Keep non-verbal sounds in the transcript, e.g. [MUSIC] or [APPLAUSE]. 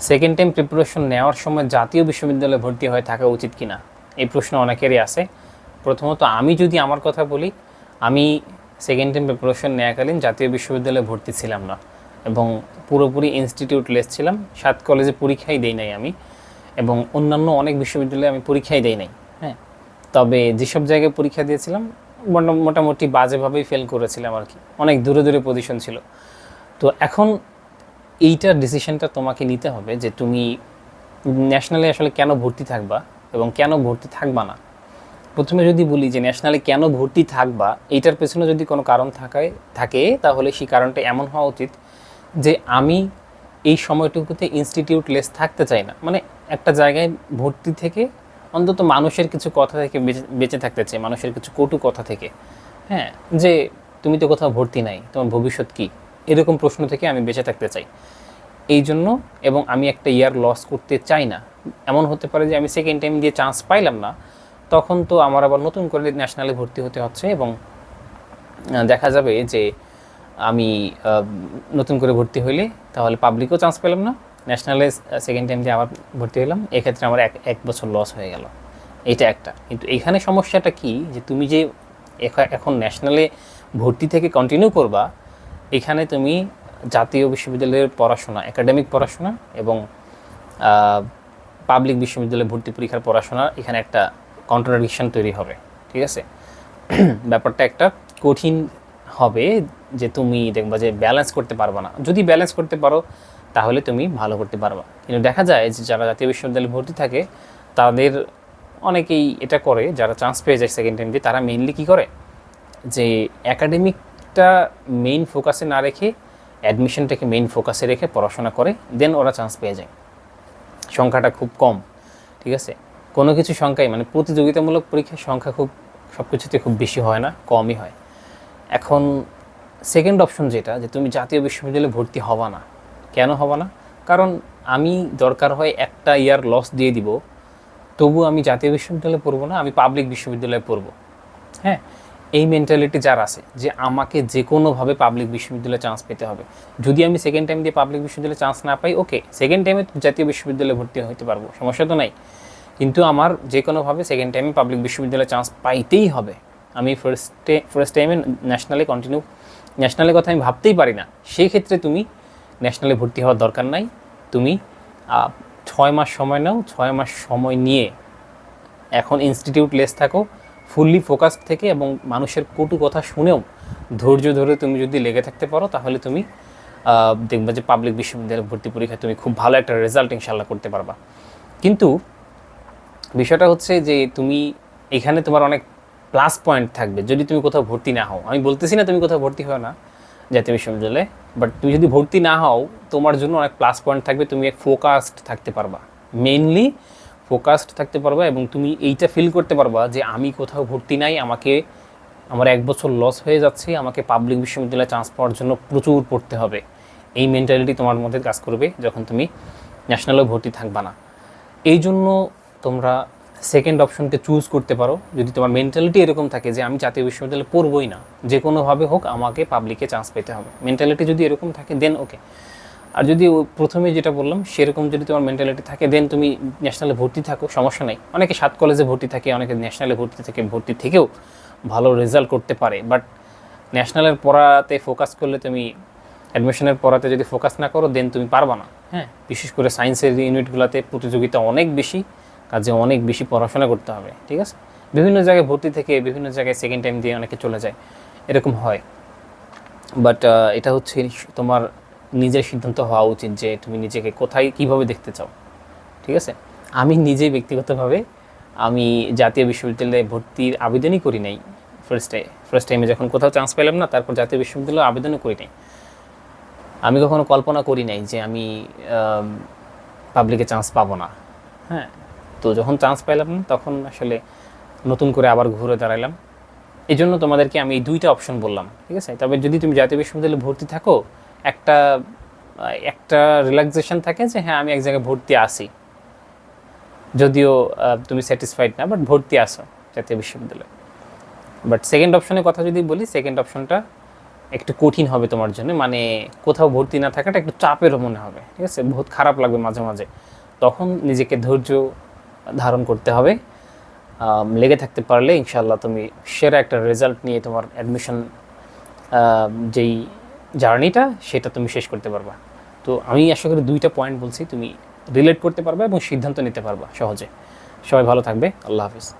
Second time preparation নেওয়ার সময় জাতীয় বিশ্ববিদ্যালয়ে ভর্তি হয়ে থাকা উচিত কি না এই প্রশ্ন অনেকেরই আছে। প্রথমত, আমি যদি আমার কথা বলি, আমি সেকেন্ড টাইম প্রিপারেশন নেওয়াকালীন জাতীয় বিশ্ববিদ্যালয়ে ভর্তি ছিলাম না এবং পুরোপুরি ইনস্টিটিউট লেস ছিলাম। সাত কলেজে পরীক্ষাই দেই নাই আমি এবং অন্যান্য অনেক বিশ্ববিদ্যালয়ে আমি পরীক্ষাই দেই নাই হ্যাঁ? তবে যেসব জায়গায় পরীক্ষা দিয়েছিলাম মোটা- মোটামুটি বাজেভাবেই ফেল করেছিলাম আর কি। অনেক দূরে দূরে পজিশন ছিল। তো এখন এইটার ডিসিশনটা তোমাকে নিতে হবে যে তুমি ন্যাশনালে আসলে কেন ভর্তি থাকবা এবং কেন ভর্তি থাকবা না। প্রথমে যদি বলি যে ন্যাশনালে কেন ভর্তি থাকবা, এইটার পেছনে যদি কোনো কারণ থাকায়, থাকে, তাহলে সেই কারণটা এমন হওয়া উচিত যে আমি এই সময়টুকুতে ইনস্টিটিউট লেস থাকতে চাই না। মানে একটা জায়গায় ভর্তি থেকে অন্তত মানুষের কিছু কথা থেকে বেঁচে- বেঁচে থাকতে চাই, মানুষের কিছু কটু কথা থেকে। হ্যাঁ যে তুমি তো কোথাও ভর্তি নাই, তোমার ভবিষ্যৎ কী? এরকম প্রশ্ন থেকে আমি বেঁচে থাকতে চাই। এই জন্য এবং আমি একটা ইয়ার লস করতে চাই না। এমন হতে পারে যে আমি সেকেন্ড টাইম দিয়ে চান্স পাইলাম না। তখন তো আমার আবার নতুন করে ন্যাশনালে ভর্তি হতে হচ্ছে এবং দেখা যাবে যে আমি নতুন করে ভর্তি হইলে তাহলে পাবলিকও চান্স পেলাম না। ন্যাশনালে সেকেন্ড টাইম দিয়ে আবার ভর্তি হলাম এক্ষেত্রে আমার এক এক বছর লস হয়ে গেল। এটা একটা। কিন্তু এখানে সমস্যাটা কি? যে তুমি যে এখন ন্যাশনালে ভর্তি থেকে কন্টিনিউ করবা এখানে তুমি জাতীয় বিশ্ববিদ্যালয়ের পড়াশোনা একাডেমিক পড়াশোনা এবং পাবলিক বিশ্ববিদ্যালয়ে ভর্তি পরীক্ষার পড়াশোনা, এখানে একটা কন্ট্রাডিকশন তৈরি হবে, ঠিক আছে? [CLEARS THROAT] ব্যাপারটা একটা কঠিন হবে যে তুমি দেখবা যে ব্যালেন্স করতে পারবা না। যদি ব্যালেন্স করতে পারো, তাহলে তুমি ভালো করতে পারবা। কিন্তু দেখা যায় যে যারা জাতীয় বিশ্ববিদ্যালয়ে ভর্তি থাকে, তাদের অনেকেই এটা করে, যারা চান্স পেয়ে যায় সেকেন্ড টাইম দিয়ে, তারা মেইনলি কী করে? যে একাডেমিকটা মেইন ফোকাসে না রেখে অ্যাডমিশনটাকে মেইন ফোকাসে রেখে পড়াশোনা করে দেন ওরা চান্স পেয়ে যায়। সংখ্যাটা খুব কম, ঠিক আছে? কোনো কিছু সংখ্যাই মানে প্রতিযোগিতামূলক পরীক্ষার সংখ্যা খুব সব কিছুতে খুব বেশি হয় না, কমই হয়। এখন সেকেন্ড অপশন যেটা, যে তুমি জাতীয় বিশ্ববিদ্যালয়ে ভর্তি হবা না। কেন হবা না? কারণ আমি দরকার হয় একটা ইয়ার লস দিয়ে দিব, তবু আমি জাতীয় বিশ্ববিদ্যালয়ে পড়ব না, আমি পাবলিক বিশ্ববিদ্যালয়ে পড়ব। হ্যাঁ? এই মেন্টালিটি যার আছে, যে আমাকে যে কোনোভাবে পাবলিক বিশ্ববিদ্যালয়ে চান্স পেতে হবে। যদি আমি সেকেন্ড টাইম দিয়ে পাবলিক বিশ্ববিদ্যালয়ে চান্স না পাই ওকে সেকেন্ড টাইমে জাতীয় বিশ্ববিদ্যালয়ে ভর্তি হতে পারব, সমস্যা তো নাই। কিন্তু আমার যে কোনোভাবে সেকেন্ড টাইমে পাবলিক বিশ্ববিদ্যালয়ে চান্স পাইতেই হবে। আমি ফার্স্টে ফার্স্ট টাইমে ন্যাশনালে কন্টিনিউ ন্যাশনালের কথা আমি ভাবতেই পারি না। সেই ক্ষেত্রে তুমি ন্যাশনালে ভর্তি হওয়ার দরকার নাই। তুমি ছয় মাস সময় নাও, ছয় মাস সময় নিয়ে এখন ইনস্টিটিউট লেস থাকো। ফুললি ফোকাসড থেকে এবং মানুষের কটু কথা শুনেও ধৈর্য ধরে তুমি যদি লেগে থাকতে পারো, তাহলে তুমি দেখবে যে পাবলিক বিশ্ববিদ্যালয়ে ভর্তি পরীক্ষায় তুমি খুব ভালো একটা রেজাল্ট ইনশাল্লাহ করতে পারবা। কিন্তু বিষয়টা হচ্ছে যে তুমি, এখানে তোমার অনেক প্লাস পয়েন্ট থাকবে। যদি তুমি কোথাও ভর্তি না হও, আমি বলতেছি না তুমি কোথাও ভর্তি হও না জাতীয় বিশ্ববিদ্যালয়ে বাট তুমি যদি ভর্তি না হও, তোমার জন্য অনেক প্লাস পয়েন্ট থাকবে, তুমি এক ফোকাসড থাকতে পারবা। মেইনলি ফোকাসড থাকতে পারবা এবং তুমি এইটা ফিল করতে পারবা যে আমি কোথাও ভর্তি নাই, আমাকে, আমার এক বছর লস হয়ে যাচ্ছে, আমাকে পাবলিক বিশ্ববিদ্যালয়ে চান্স পাওয়ার জন্য প্রচুর পড়তে হবে। এই মেন্টালিটি তোমার মধ্যে কাজ করবে যখন তুমি ন্যাশনালেও ভর্তি থাকবা না। এই জন্য তোমরা সেকেন্ড অপশনকে চুজ করতে পারো। যদি তোমার মেন্টালিটি এরকম থাকে যে আমি জাতীয় বিশ্ববিদ্যালয়ে পড়বই না যে কোনোভাবে হোক আমাকে পাবলিকে চান্স পেতে হবে। মেন্টালিটি যদি এরকম থাকে দেন ওকে আর যদি প্রথমে যেটা বললাম, সেরকম যদি তোমার মেন্টালিটি থাকে দেন তুমি ন্যাশনালে ভর্তি থাকো, সমস্যা নেই। অনেকে সাত কলেজে ভর্তি থাকে, অনেকে ন্যাশনালে ভর্তি থেকে, ভর্তি থেকেও ভালো রেজাল্ট করতে পারে। বাট ন্যাশনালের পড়াতে ফোকাস করলে তুমি অ্যাডমিশনের পড়াতে যদি ফোকাস না করো দেন তুমি পারবা না। হ্যাঁ? বিশেষ করে সায়েন্সের ইউনিটগুলোতে প্রতিযোগিতা অনেক বেশি, কাজে অনেক বেশি পড়াশোনা করতে হবে, ঠিক আছে? বিভিন্ন জায়গায় ভর্তি থেকে বিভিন্ন জায়গায় সেকেন্ড টাইম দিয়ে অনেকে চলে যায়, এরকম হয়। বাট এটা হচ্ছে তোমার নিজের সিদ্ধান্ত হওয়া উচিত যে তুমি নিজেকে কোথায় কীভাবে দেখতে চাও, ঠিক আছে? আমি নিজে ব্যক্তিগতভাবে আমি জাতীয় বিশ্ববিদ্যালয়ে ভর্তির আবেদনই করি নাই ফার্স্টে ফার্স্ট টাইমে যখন কোথাও চান্স পেলাম না, তারপর জাতীয় বিশ্ববিদ্যালয়ে আবেদনও করি নাই। আমি কখনো কল্পনা করি নাই যে আমি পাবলিকে চান্স পাবো না। হ্যাঁ তো যখন চান্স পাইলাম না তখন আসলে নতুন করে আবার ঘুরে দাঁড়ালাম। এই জন্য তোমাদেরকে আমি এই দুইটা অপশন বললাম, ঠিক আছে? তবে যদি তুমি জাতীয় বিশ্ববিদ্যালয়ে ভর্তি থাকো একটা একটা রিল্যাক্সেশন থাকে যে হ্যাঁ আমি এক জায়গায় ভর্তি আসি যদিও তুমি স্যাটিসফাইড না বাট ভর্তি আসো জাতীয় বিশ্ববিদ্যালয়ে। বাট সেকেন্ড অপশনের কথা যদি বলি সেকেন্ড অপশনটা একটু কঠিন হবে তোমার জন্য। মানে কোথাও ভর্তি না থাকাটা একটু চাপেরও মনে হবে, ঠিক আছে? বহুত খারাপ লাগবে মাঝে মাঝে। তখন নিজেকে ধৈর্য ধারণ করতে হবে। লেগে থাকতে পারলে ইনশাল্লাহ তুমি সেরা একটা রেজাল্ট নিয়ে তোমার অ্যাডমিশন যেই জার্নিটা সেটা তুমি শেষ করতে পারবা। তো আমি আশা করি দুইটা পয়েন্ট বলছি, তুমি রিলেট করতে পারবা এবং সিদ্ধান্ত নিতে পারবা সহজে। সবাই ভালো থাকবে, আল্লাহ হাফিজ।